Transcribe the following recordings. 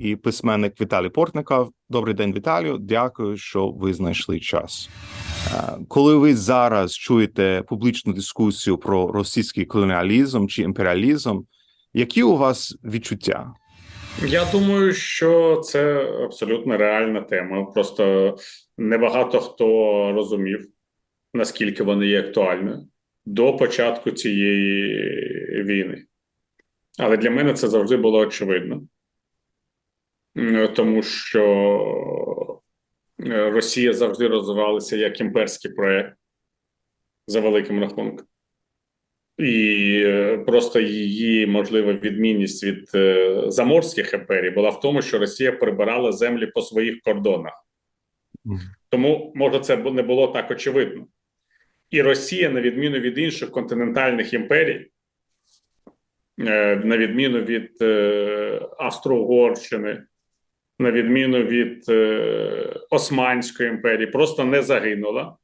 і письменник Віталій Портников. Добрий день, Віталію. Дякую, що ви знайшли час. Е, Коли ви зараз чуєте публічну дискусію про російський колоніалізм чи імперіалізм, які у вас відчуття? Я думаю, що це абсолютно реальна тема. Просто небагато хто розумів, наскільки вона є актуальною до початку цієї війни. Але для мене це завжди було очевидно, тому що е, Росія завжди розвивалася як імперський проект за великим рахунком. І е, просто її можлива відмінність від е, заморських імперій була в тому, що Росія прибирала землі по своїх кордонах. Тому може це не було так очевидно. І Росія, на відміну від інших континентальних імперій, е, на відміну від е, Австро-Угорщини, на відміну від е, Османської імперії, просто не загинула.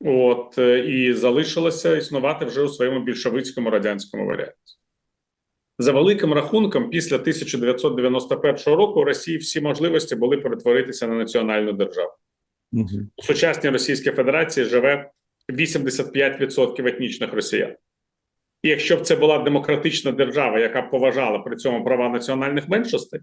От е, і залишилося існувати вже у своєму більшовицькому радянському варіанті. За великим рахунком, після 1991 року у Росії всі можливості були перетворитися на національну державу. Мгм. У сучасній Російській Федерації живе 85% етнічних росіян. І якщо б це була демократична держава, яка поважала при цьому права національних меншостей,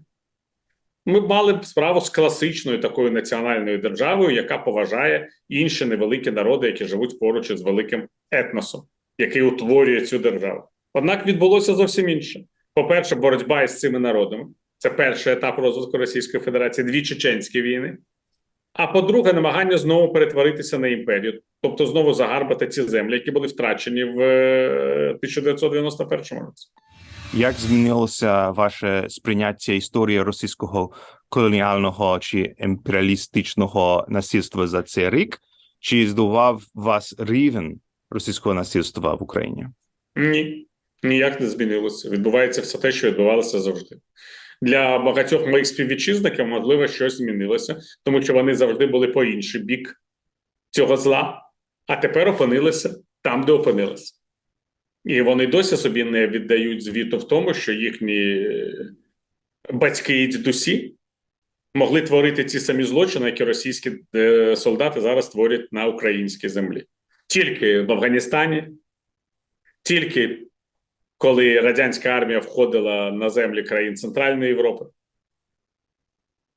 ми мали б справу з класичною такою національною державою, яка поважає інші невеликі народи, які живуть поруч із великим етносом, який утворює цю державу. Однак відбулося зовсім інше. По-перше, боротьба із цими народами це перший етап розвитку Російської Федерації, дві чеченські війни. А по-друге, намагання знову перетворитися на імперію, тобто знову загарбати ці землі, які були втрачені в е, 1991 році. Як змінилося ваше сприйняття історії російського колоніального чи імперіалістичного насильства за цей рік? Чи здивував вас рівень російського насильства в Україні? Ні, ніяк не змінилося. Відбувається все те, що відбувалося завжди. Для багатьох моїх співвітчизників, можливо, щось змінилося, тому що вони завжди були по інший бік цього зла, а тепер опинилися там, де опинилися. І вони досі собі не віддають звіту в тому, що їхні батьки і дідусі могли творити ці самі злочини, які російські е, солдати зараз творять на українській землі. Тільки в Афганістані, тільки коли радянська армія входила на землі країн Центральної Європи.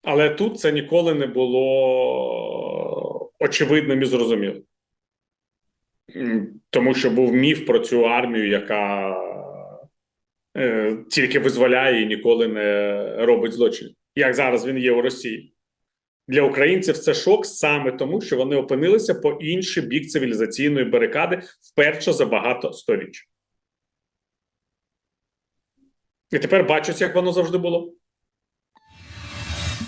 Але тут це ніколи не було очевидним і зрозумілим. Тому що був міф про цю армію, яка е, тільки визволяє і ніколи не робить злочин. Як зараз він є у Росії. Для українців це шок саме тому, що вони опинилися по інший бік цивілізаційної барикади вперше за багато сторіч. І тепер бачать, як воно завжди було.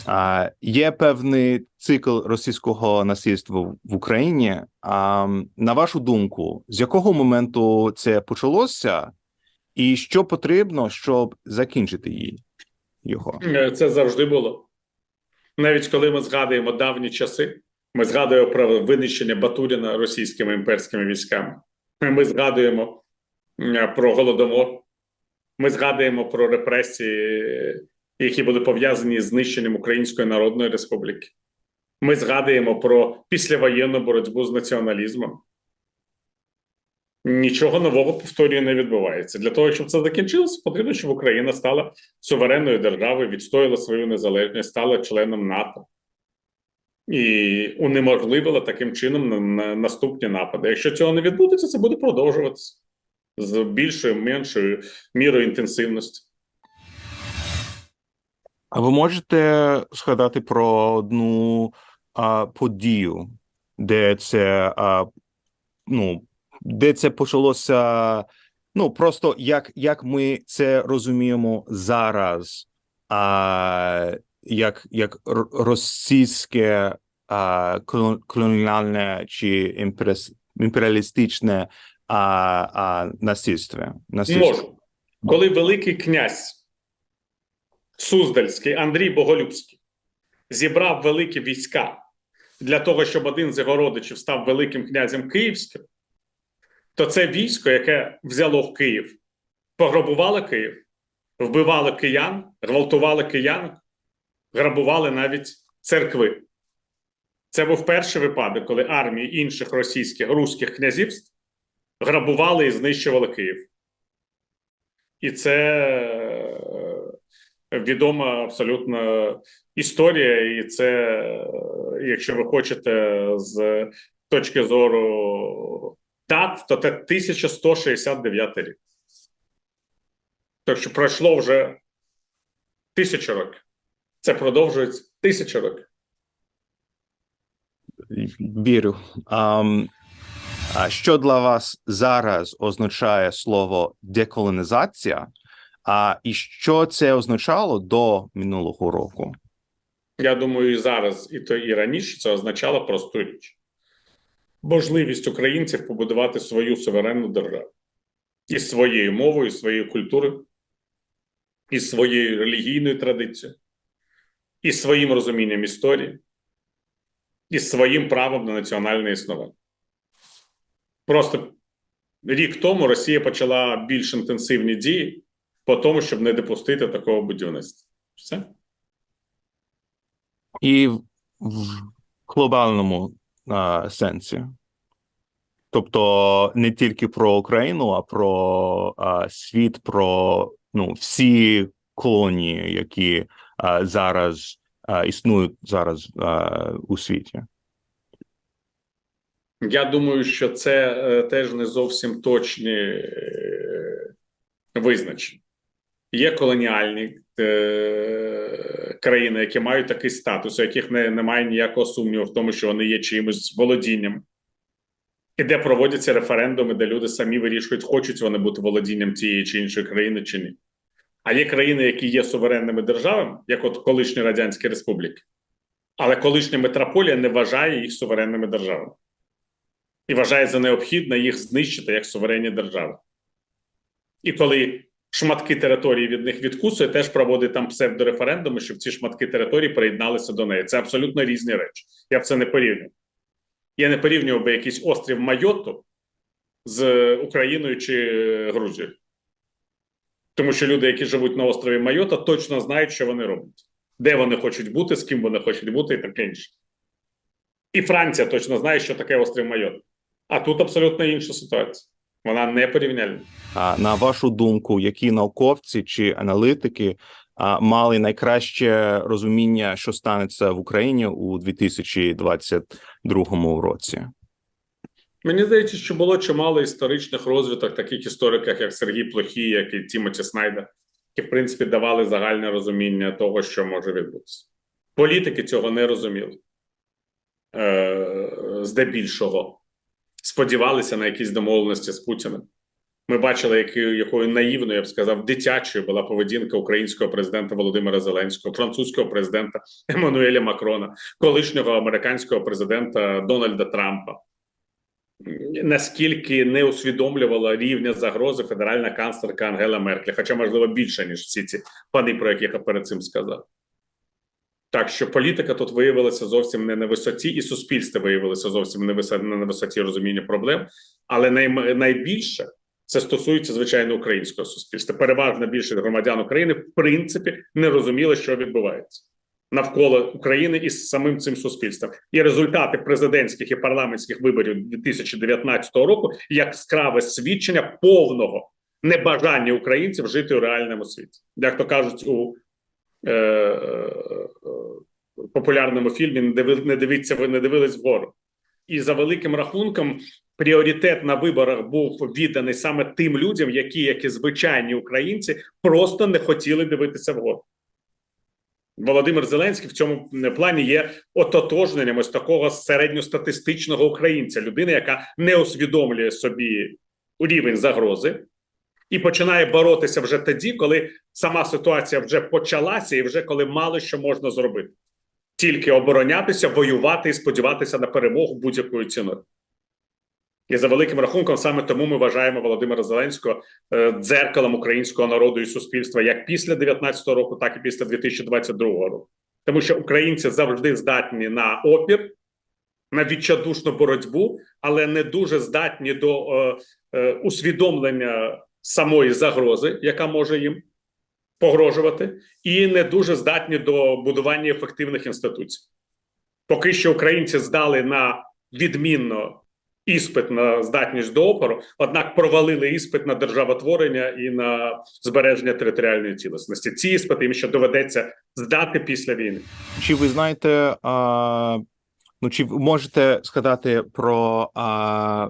А, є певний цикл російського насильства в- Україні. А, на вашу думку, з якого моменту це почалося, і що потрібно, щоб закінчити її його? Е, Це завжди було. Навіть коли ми згадуємо давні часи, ми згадуємо про винищення Батуріна російськими імперськими військами. Ми згадуємо про голодомор. Ми згадуємо про репресії, які були пов'язані з знищенням Української Народної Республіки. Ми згадуємо про післявоєнну боротьбу з націоналізмом. Нічого нового повторюю не відбувається. Для того, щоб це закінчилося, потрібно, щоб Україна стала суверенною державою, відстояла свою незалежність, стала членом НАТО і унеможливила таким чином на, на наступні напади. Якщо цього не відбудеться, це буде продовжуватися з більшою меншою мірою інтенсивності. А ви можете згадати про одну а, подію, де це а, ну, де це почалося? Ну просто як, як ми це розуміємо зараз, а, як, як російське а, колоніальне чи імперес- імперіалістичне а, а, насильство? насильство? Можу. Коли Великий князь Суздальський Андрій Боголюбський зібрав великі війська для того, щоб один з його родичів став великим князем Київським, то це військо, яке взяло Київ, пограбувало Київ, вбивали киян, гвалтували киян, грабували навіть церкви. Це був перший випадок, коли армії інших російських руських князівств грабували і знищували Київ. І це відома абсолютно історія, і це, е, якщо ви хочете, з точки зору дат, то це 1169 рік. Так що пройшло вже тисячу років. Це продовжується тисячу років. Вірю. А що для вас зараз означає слово деколонізація? А і що це означало до минулого року? Я думаю, і зараз, і то і раніше це означало просту річ: можливість українців побудувати свою суверенну державу із своєю мовою, своєю культурою, із своєю релігійною традицією, із своїм розумінням історії, із своїм правом на національне існування. Просто рік тому Росія почала більш інтенсивні дії по тому, щоб не допустити такого будівництва. Все. І в глобальному а, сенсі. Тобто не тільки про Україну, а про а, світ, про ну, всі колонії, які а, зараз а, існують зараз а, у світі. Я думаю, що це е, теж не зовсім точні е, визначення. Є колоніальні е, країни, які мають такий статус, у яких не, немає ніякого сумніву в тому, що вони є чиїмось володінням, і де проводяться референдуми, де люди самі вирішують, хочуть вони бути володінням тієї чи іншої країни чи ні. А є країни, які є суверенними державами, як от колишні Радянські Республіки, але колишня метрополія не вважає їх суверенними державами і вважає за необхідне їх знищити як суверенні держави. І коли шматки території від них відкусує, теж проводить там псевдореферендуми, щоб ці шматки території приєдналися до неї. Це абсолютно різні речі. Я б це не порівнював. Я не порівнював би якийсь острів Майоту з Україною чи Грузією. Тому що люди, які живуть на острові Майота, точно знають, що вони роблять, де вони хочуть бути, з ким вони хочуть бути, і таке інше. І Франція точно знає, що таке острів Майот. А тут абсолютно інша ситуація. Вона не порівняльна. А на вашу думку, які науковці чи аналітики мали найкраще розуміння, що станеться в Україні у 2022 році? Мені здається, що було чимало історичних розвиток таких істориків, як Сергій Плохій, як і Тімоті Снайдер, які, в принципі, давали загальне розуміння того, що може відбутися. Політики цього не розуміли. Е, здебільшого сподівалися на якісь домовленості з Путіним. Ми бачили, якою, якою наївною, я б сказав, дитячою була поведінка українського президента Володимира Зеленського, французького президента Еммануеля Макрона, колишнього американського президента Дональда Трампа. Наскільки не усвідомлювала рівня загрози федеральна канцлерка Ангела Меркель, хоча, можливо, більше, ніж всі ці пани, про яких я перед цим сказав. Так що політика тут виявилася зовсім не на висоті, і суспільство виявилося зовсім не на висоті розуміння проблем. Але най, найбільше це стосується звичайно українського суспільства. Переважна більшість громадян України в принципі не розуміли, що відбувається навколо України із самим цим суспільством. І результати президентських і парламентських виборів 2019 року яскраве свідчення повного небажання українців жити у реальному світі, як то кажуть у популярному фільмі не диви, не дивились вгору. І за великим рахунком, пріоритет на виборах був відданий саме тим людям, які, як і звичайні українці, просто не хотіли дивитися вгору. Володимир Зеленський в цьому плані є ототожненням ось такого середньостатистичного українця, людини, яка не усвідомлює собі рівень загрози, і починає боротися вже тоді, коли сама ситуація вже почалася, і вже коли мало що можна зробити, тільки оборонятися, воювати і сподіватися на перемогу будь-якою ціною. І за великим рахунком, саме тому ми вважаємо Володимира Зеленського е, дзеркалом українського народу і суспільства як після 19 року, так і після 2022 року, тому що українці завжди здатні на опір, на відчайдушну боротьбу, але не дуже здатні до е, е, усвідомлення самої загрози, яка може їм погрожувати, і не дуже здатні до будування ефективних інституцій. Поки що українці здали на відмінно іспит на здатність до опору, однак провалили іспит на державотворення і на збереження територіальної цілісності. Ці іспити їм ще доведеться здати після війни. Чи ви знаєте, а, ну чи можете сказати про а,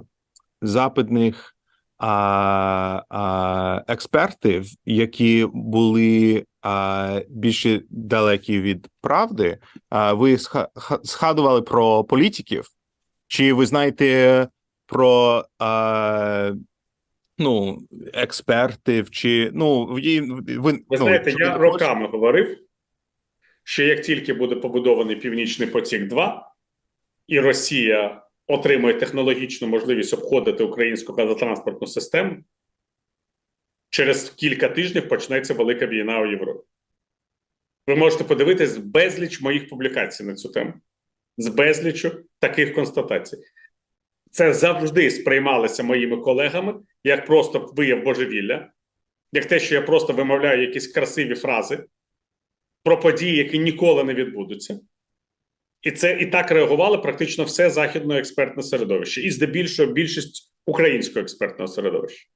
западних а, а, експертів, які були а, більше далекі від правди? А, ви згадували про політиків? Чи ви знаєте про а, ну, експертів? Чи ну ви, ви, ну, знаєте, я ви роками говорив, що як тільки буде побудований Північний потік 2 і Росія отримує технологічну можливість обходити українську газотранспортну систему, через кілька тижнів почнеться велика війна у Європі. Ви можете подивитись безліч моїх публікацій на цю тему, з безлічу таких констатацій. Це завжди сприймалося моїми колегами як просто вияв божевілля, як те, що я просто вимовляю якісь красиві фрази про події, які ніколи не відбудуться. І це і так реагувало практично все західне експертне середовище, і здебільшого більшість українського експертного середовища.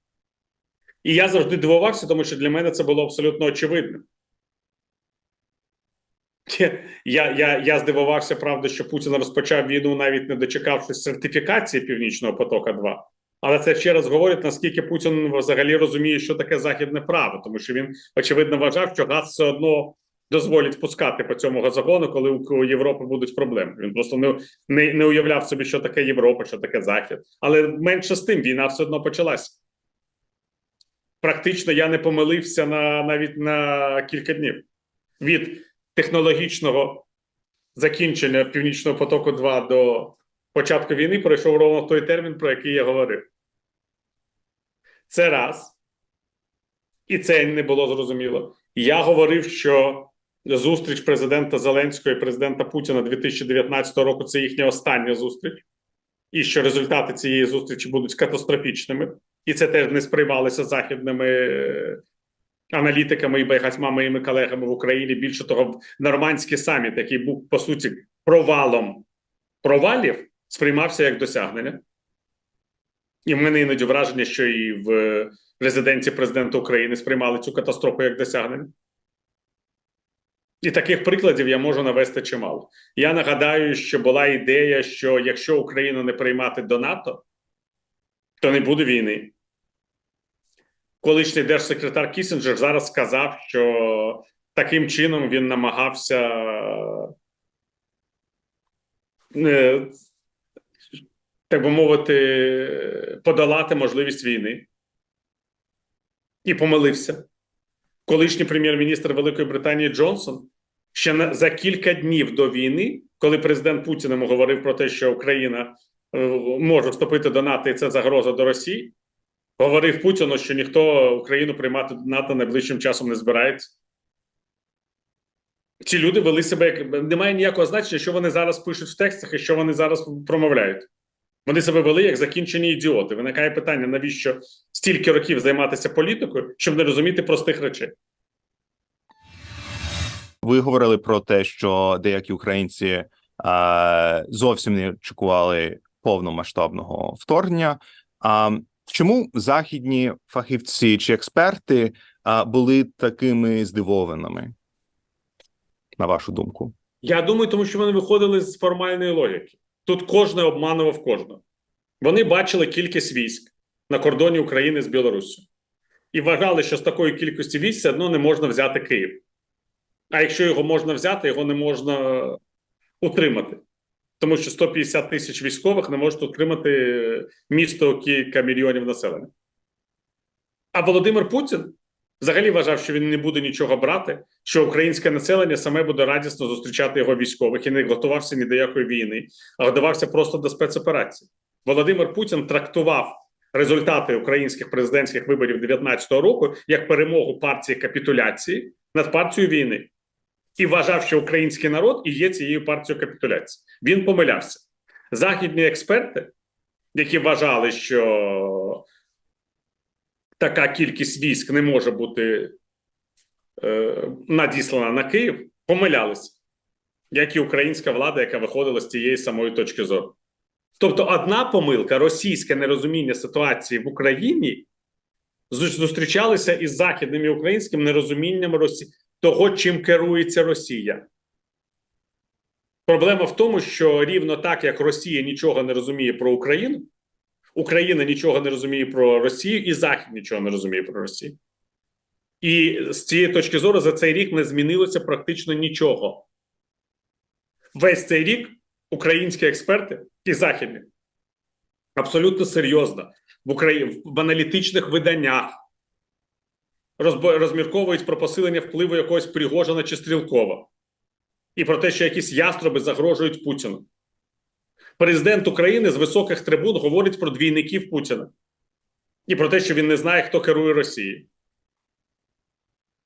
І я завжди дивувався, тому що для мене це було абсолютно очевидним. Я, я, я здивувався, правда, що Путін розпочав війну, навіть не дочекавшись сертифікації Північного потока 2 але це ще раз говорить, наскільки Путін взагалі розуміє, що таке західне право, тому що він очевидно вважав, що газ все одно дозволять пускати по цьому газогону, коли у Європи будуть проблеми. Він просто не, не, не уявляв собі, що таке Європа, що таке Захід. Але менше з тим війна все одно почалася. Практично я не помилився на навіть на кілька днів від технологічного закінчення Північного потоку 2 до початку війни пройшов ровно той термін, про який я говорив. Це раз. І це не було зрозуміло. Я говорив, що зустріч президента Зеленського і президента Путіна 2019 року це їхня остання зустріч, і що результати цієї зустрічі будуть катастрофічними. І це теж не сприймалося західними е, аналітиками і багатьма моїми колегами в Україні. Більше того, нормандський саміт, який був по суті провалом провалів, сприймався як досягнення. І в мене іноді враження, що і в резиденції президента України сприймали цю катастрофу як досягнення. І таких прикладів я можу навести чимало. Я нагадаю, що була ідея, що якщо Україну не приймати до НАТО, то не буде війни. Колишній держсекретар Кісінджер зараз сказав, що таким чином він намагався е, так би мовити, подолати можливість війни. І помилився. Колишній прем'єр-міністр Великої Британії Джонсон ще на, за кілька днів до війни, коли президент Путін говорив про те, що Україна е, може вступити до НАТО, і це загроза до Росії, говорив Путіну, що ніхто Україну приймати до НАТО найближчим часом не збирається. Ці люди вели себе як немає ніякого значення, що вони зараз пишуть в текстах і що вони зараз промовляють. Вони себе вели як закінчені ідіоти. Виникає питання, навіщо стільки років займатися політикою, щоб не розуміти простих речей. Ви говорили про те, що деякі українці а, зовсім не очікували повномасштабного вторгнення. А чому західні фахівці чи експерти а, були такими здивованими? На вашу думку? Я думаю, тому що вони виходили з формальної логіки. Тут кожен обманував кожного. Вони бачили кількість військ на кордоні України з Білоруссю і вважали, що з такої кількості військ все одно не можна взяти Київ. А якщо його можна взяти, його не можна утримати. Тому що 150 тисяч військових не можуть утримати місто кілька мільйонів населення. А Володимир Путін взагалі вважав, що він не буде нічого брати, що українське населення саме буде радісно зустрічати його військових і не готувався ні до якої війни, а готувався просто до спецоперації. Володимир Путін трактував результати українських президентських виборів 2019 року як перемогу партії капітуляції над партією війни і вважав, що український народ і є цією партією капітуляції. Він помилявся. Західні експерти, які вважали, що така кількість військ не може бути е, надіслана на Київ, помилялися, як і українська влада, яка виходила з тієї самої точки зору. Тобто, одна помилка, російське нерозуміння ситуації в Україні зу- зустрічалися із західним і українським нерозумінням Росі... того, чим керується Росія. Проблема в тому, що рівно так, як Росія нічого не розуміє про Україну, Україна нічого не розуміє про Росію, і Захід нічого не розуміє про Росію. І з цієї точки зору за цей рік не змінилося практично нічого. Весь цей рік українські експерти і західні абсолютно серйозно в Україні в аналітичних виданнях розмірковують про посилення впливу якогось Пригожина чи Стрілкова і про те, що якісь яструби загрожують Путіну. Президент України з високих трибун говорить про двійників Путіна і про те, що він не знає, хто керує Росією.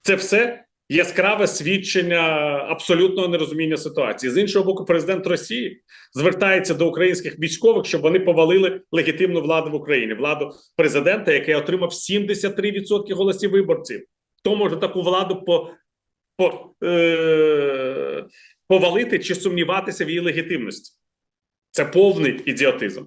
Це все яскраве свідчення абсолютного нерозуміння ситуації. З іншого боку, президент Росії звертається до українських військових, щоб вони повалили легітимну владу в Україні, владу президента, який отримав 73% голосів виборців. Хто може таку владу по, по, е, повалити чи сумніватися в її легітимності? Це повний ідіотизм.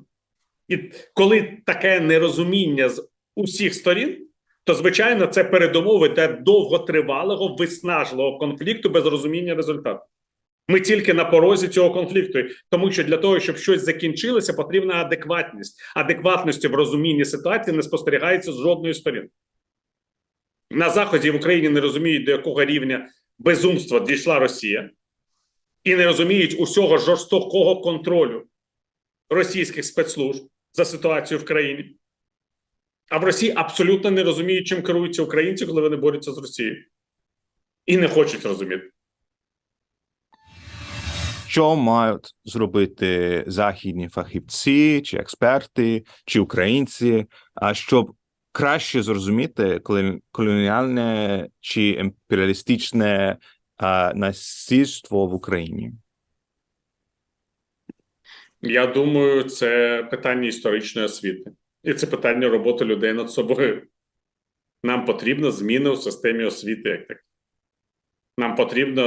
І коли таке нерозуміння з усіх сторін, то звичайно це передумови для довготривалого виснажливого конфлікту без розуміння результату. Ми тільки на порозі цього конфлікту, тому що для того, щоб щось закінчилося, потрібна адекватність. Адекватності в розумінні ситуації не спостерігається з жодної сторін. На заході в Україні не розуміють, до якого рівня безумства дійшла Росія, і не розуміють усього жорстокого контролю російських спецслужб за ситуацією в країні. А в Росії абсолютно не розуміють, чим керуються українці, коли вони борються з Росією. І не хочуть розуміти. Що мають зробити західні фахівці, чи експерти, чи українці, а щоб краще зрозуміти колоніальне чи імперіалістичне насильство в Україні? Я думаю, це питання історичної освіти. І це питання роботи людей над собою. Нам потрібна зміна у системі освіти, як так. Нам потрібно,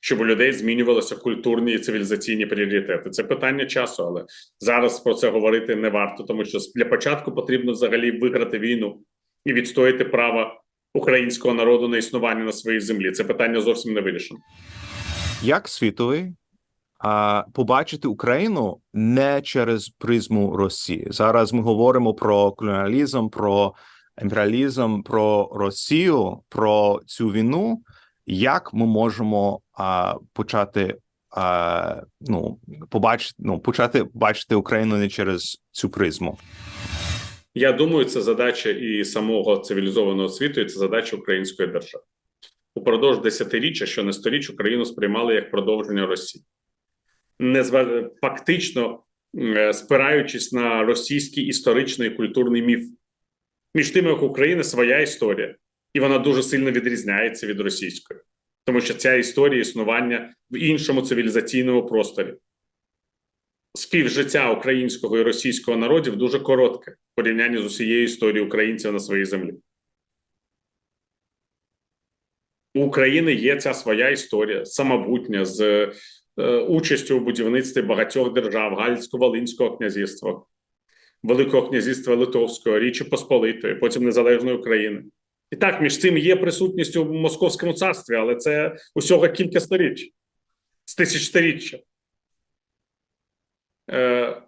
щоб у людей змінювалися культурні і цивілізаційні пріоритети. Це питання часу, але зараз про це говорити не варто, тому що для початку потрібно взагалі виграти війну і відстояти право українського народу на існування на своїй землі. Це питання зовсім не вирішено. Як світовий а, побачити Україну не через призму Росії? Зараз ми говоримо про колоніалізм, про імперіалізм, про Росію, про цю війну. Як ми можемо а, почати а, ну, побачити, ну, почати бачити Україну не через цю призму? Я думаю, це задача і самого цивілізованого світу, і це задача української держави. Упродовж десятиріччя, що не сторіч, Україну сприймали як продовження Росії, не фактично е, спираючись на російський історичний і культурний міф. Між тим, як України своя історія, і вона дуже сильно відрізняється від російської, тому що ця історія існування в іншому цивілізаційному просторі. Співжиття українського і російського народів дуже коротке в порівнянні з усією історією українців на своїй землі. У України є ця своя історія, самобутня з участю у будівництві багатьох держав Галицько-Волинського князівства, Великого князівства Литовського, Річі Посполитої, потім Незалежної України. І так, між цим є присутність у Московському царстві, але це усього кілька сторіч з тисячторіччя. Е,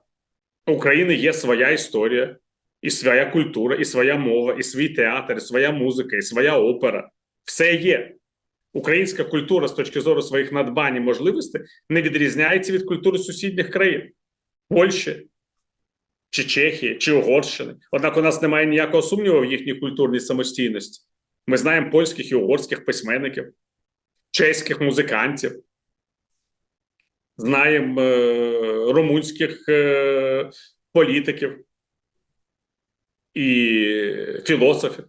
у України є своя історія, і своя культура, і своя мова, і свій театр, і своя музика, і своя опера. Все є. Українська культура з точки зору своїх надбань і можливостей не відрізняється від культури сусідніх країн Польщі, чи Чехії, чи Угорщини. Однак у нас немає ніякого сумніву в їхній культурній самостійності. Ми знаємо польських і угорських письменників, чеських музикантів, знаємо е, румунських е, політиків і філософів,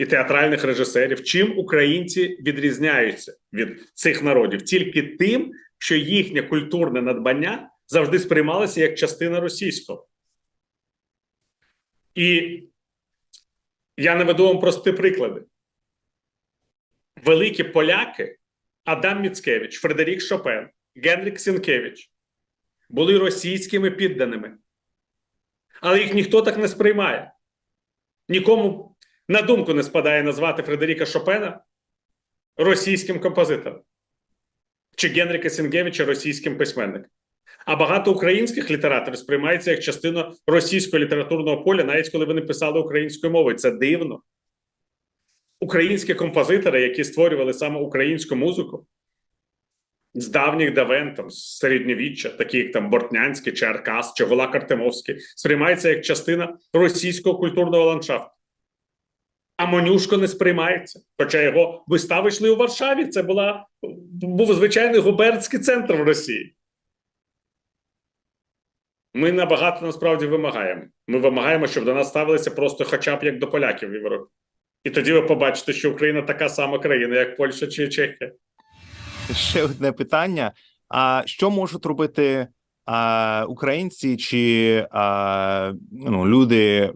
і театральних режисерів. Чим українці відрізняються від цих народів? Тільки тим, що їхнє культурне надбання завжди сприймалося як частина російського. І я наведу вам прості приклади. великі поляки Адам Міцкевич, Фредерік Шопен, Генрік Сінкевич були російськими підданими. Але їх ніхто так не сприймає. Нікому на думку не спадає назвати Фредеріка Шопена російським композитором чи Генріка Сінкевича російським письменником. А багато українських літераторів сприймається як частина російського літературного поля, навіть коли вони писали українською мовою. Це дивно. Українські композитори, які створювали саме українську музику з давніх давен, там з середньовіччя, такі як там Бортнянський чи Аркас, чи Голак Артемовський, сприймається як частина російського культурного ландшафту. А Монюшко не сприймається. Хоча його вистави йшли у Варшаві. Це була, був звичайний губернський центр в Росії. Ми набагато насправді вимагаємо. Ми вимагаємо, щоб до нас ставилися просто хоча б як до поляків в Європі. І тоді ви побачите, що Україна така сама країна, як Польща чи Чехія. Ще одне питання: а що можуть робити а, українці чи а, ну, люди,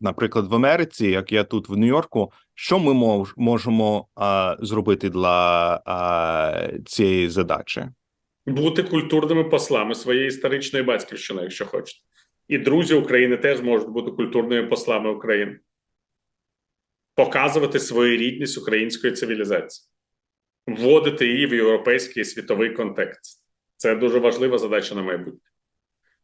наприклад, в Америці, як я тут в Нью-Йорку, що ми мож, можемо а, зробити для а, цієї задачі? Бути культурними послами своєї історичної батьківщини, якщо хочете. І друзі України теж можуть бути культурними послами України. Показувати своєрідність української цивілізації, вводити її в європейський і світовий контекст. Це дуже важлива задача на майбутнє.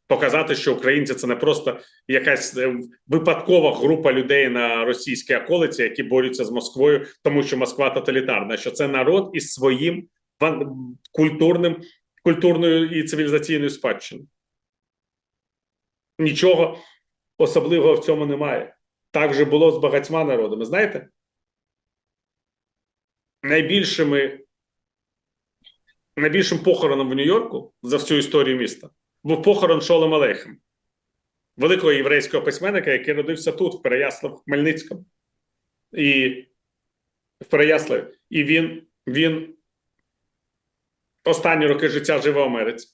Показати, що українці це не просто якась е, випадкова група людей на російській околиці, які борються з Москвою, тому що Москва тоталітарна, що це народ із своїм культурним, культурною і цивілізаційною спадщиною. Нічого особливого в цьому немає. Так вже було з багатьма народами. Знаєте? Найбільшими, найбільшим похороном в Нью-Йорку за всю історію міста був похорон Шолома Алейхем, великого єврейського письменника, який родився тут, в Переяслав Хмельницькому. І в Переяславі. І він, він останні роки життя живе в Америці.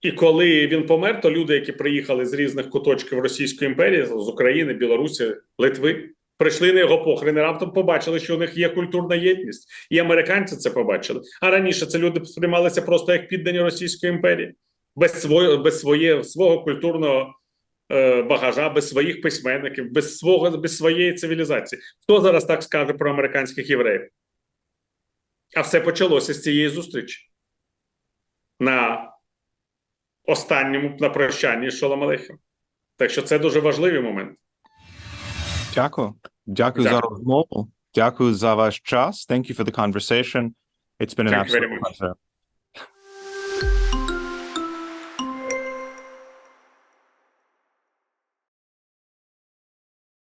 І коли він помер, то люди, які приїхали з різних куточків Російської імперії, з України, Білорусі, Литви, прийшли на його похорон і раптом побачили, що у них є культурна єдність. І американці це побачили. А раніше це люди сприймалися просто як піддані Російської імперії, без своє, без своє, свого культурного е, багажа, без своїх письменників, без свого без своєї цивілізації. Хто зараз так скаже про американських євреїв? А все почалося з цієї зустрічі на останньому на прощанні з Шолом Алейхем. Так що це дуже важливий момент. Дякую. Дякую за розмову. Дякую за ваш час. Thank you for the conversation. It's been an Thank absolute pleasure.